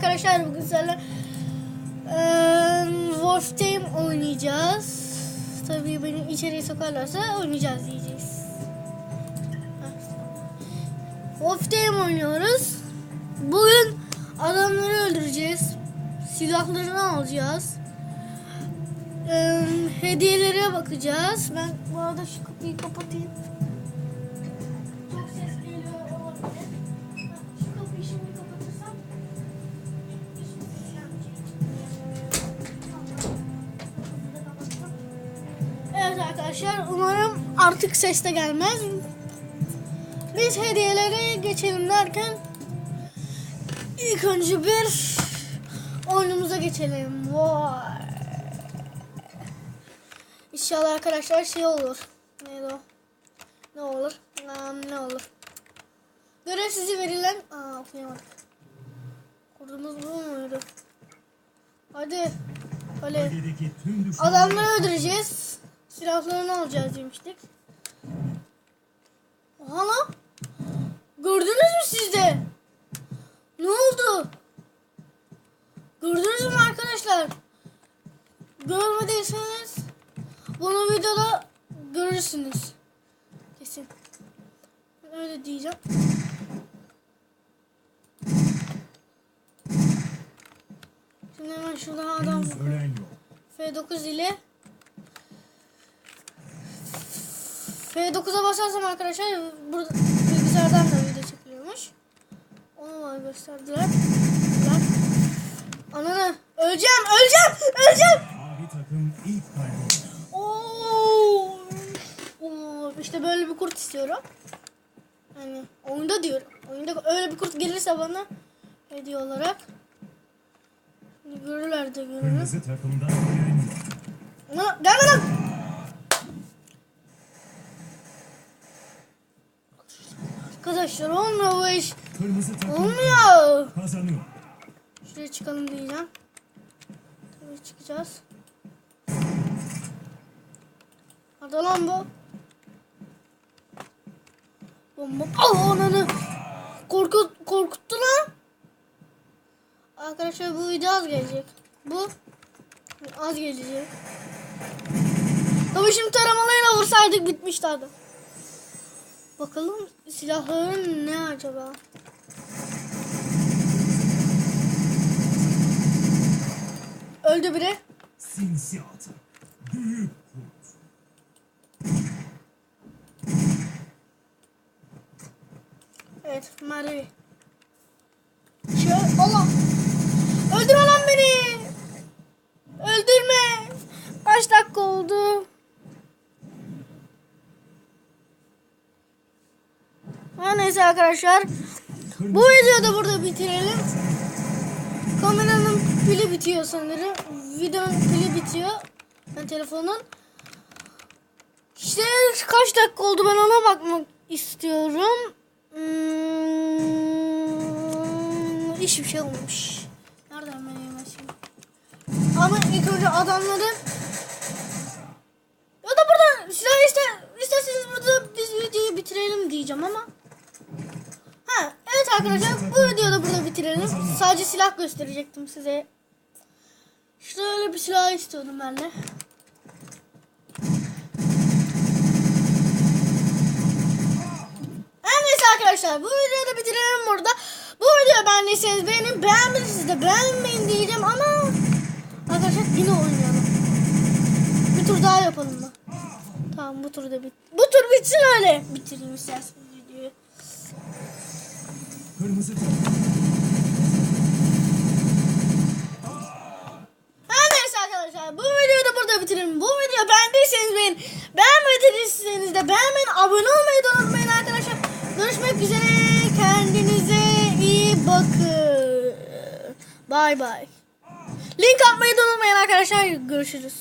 arkadaşlar bugün sizlerle eee Wolf Team oynayacağız. Tabii beni içeriye sokarlarsa oynayacağız diyeceğiz. Wolf Team oynuyoruz. Bugün adamları öldüreceğiz. Silahlarını alacağız. Eee hediyelere bakacağız. Ben bu arada şu kapıyı kapatayım. Arkadaşlar umarım artık ses de gelmez. Biz hediyelere geçelim derken ilk önce bir oyunumuza geçelim. Vay. İnşallah arkadaşlar şey olur. Neydi o? Ne olur? Aa, ne olur? Görev sizi verilen... Aa okuyamadık. Kurdumuz bu muydu? Hadi. Öyle. Adamları öldüreceğiz. Silahlarını alacağız demiştik. Aha lan. Gördünüz mü siz de? Ne oldu? Gördünüz mü arkadaşlar? Görmediyseniz bunu videoda görürsünüz. Kesin. Öyle diyeceğim. Şimdi hemen şuradan adam henüz ölen yok. F9 ile F9'a basarsam arkadaşlar burada bilgisayardan da video çekiliyormuş. Onu bana gösterdiler. Lan. Ananı öleceğim öleceğim öleceğim. Mavi takım ilk. Oo. Oo, işte böyle bir kurt istiyorum. Hani oyunda diyorum. Oyunda öyle bir kurt gelirse bana hediye olarak. Şimdi görürler de yok. Ana, gelme lan. Arkadaşlar olmuyor bu iş. Kırmızı takım Olmuyor. kazanıyor. Şuraya çıkalım diyeceğim. Şuraya çıkacağız. Hadi lan bu. Bomba. Oh ananı. Korkut, korkuttu lan. Arkadaşlar bu video az gelecek. Bu az gelecek. Tabii şimdi taramalıyla vursaydık bitmişti adam. Bakalım silahların ne acaba? Öldü biri. Sinsi atı. Büyük kurt. Evet Merve. Şöyle Allah. Öldürme lan beni. Öldürme. Kaç dakika oldu? Her neyse arkadaşlar. Bu videoyu da burada bitirelim. Kameranın pili bitiyor sanırım. Videonun pili bitiyor. Ben telefonun. İşte kaç dakika oldu ben ona bakmak istiyorum. Hmm, hiçbir şey olmamış. Nereden ben yemezim? Ama ilk önce adamları ya da burada silah iste, isterseniz burada biz videoyu bitirelim diyeceğim ama Arkadaşlar bu videoyu da burada bitirelim. Sadece silah gösterecektim size. İşte öyle bir silah istiyordum ben de. Neyse arkadaşlar bu videoyu da bitirelim burada. Bu videoyu beğendiyseniz beğenin. Beğenmediyseniz de beğenmeyin diyeceğim ama arkadaşlar yine oynayalım. Bir tur daha yapalım mı? Tamam bu tur da bit. Bu tur bitsin öyle. Bitireyim isterseniz videoyu. Kırmızı arkadaşlar bu videoyu da burada bitirelim. Bu videoyu beğendiyseniz beğenin. Beğenmediyseniz de beğenmeyin. Abone olmayı da unutmayın arkadaşlar. Görüşmek üzere. Kendinize iyi bakın. Bay bay. Link atmayı da unutmayın arkadaşlar. Görüşürüz.